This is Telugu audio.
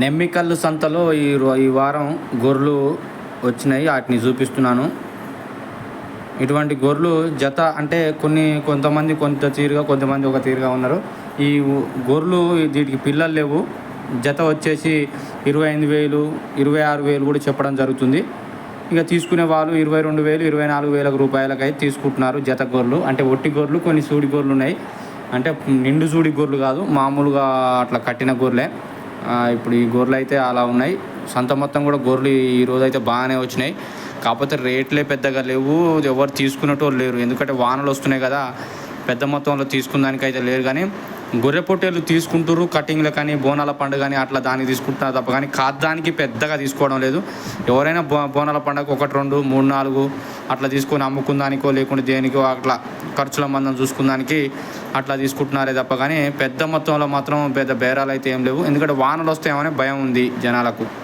నెమ్మికల్లు సంతలో ఈ ఈ వారం గొర్రెలు వచ్చినాయి. వాటిని చూపిస్తున్నాను. ఇటువంటి గొర్రెలు జత అంటే కొన్ని కొంతమంది కొంత తీరుగా కొంతమంది ఒక తీరుగా ఉన్నారు. ఈ గొర్రెలు వీటికి పిల్లలు లేవు. జత వచ్చేసి ఇరవై ఐదు వేలు ఇరవై ఆరు వేలు కూడా చెప్పడం జరుగుతుంది. ఇక తీసుకునే వాళ్ళు ఇరవై రెండు వేలు ఇరవై నాలుగు వేల రూపాయలకై తీసుకుంటున్నారు జత గొర్రెలు. అంటే ఒట్టి గొర్రెలు కొన్ని సూడి గొర్రెలు ఉన్నాయి. అంటే నిండు సూడి గొర్రెలు కాదు మామూలుగా అట్లా కట్టిన గొర్రెలే. ఇప్పుడు ఈ గొర్రెలు అయితే అలా ఉన్నాయి. సంత మొత్తం కూడా గొర్రెలు ఈ రోజు అయితే బాగానే వచ్చినాయి. కాకపోతే రేట్లే పెద్దగా లేవు. ఎవరు తీసుకునేటోళ్ళు లేరు. ఎందుకంటే వానలు వస్తున్నాయి కదా. పెద్ద మొత్తంలో తీసుకున్న అయితే లేరు కానీ గొర్రె పొట్టేలు తీసుకుంటారు కటింగ్లు కానీ బోనాల పండుగ కానీ అట్లా దానికి తీసుకుంటున్నారు తప్ప. కానీ కాద్దానికి పెద్దగా తీసుకోవడం లేదు. ఎవరైనా బో బోనాల పండుగ ఒకటి రెండు మూడు నాలుగు అట్లా తీసుకొని అమ్ముకుందానికో లేకుంటే దేనికో అట్లా ఖర్చుల మందం చూసుకుందానికి అట్లా తీసుకుంటున్నారే తప్ప కానీ పెద్ద మొత్తంలో మాత్రం పెద్ద బేరాలు అయితే ఏం లేవు. ఎందుకంటే వానలు వస్తాయేమనే భయం ఉంది జనాలకు.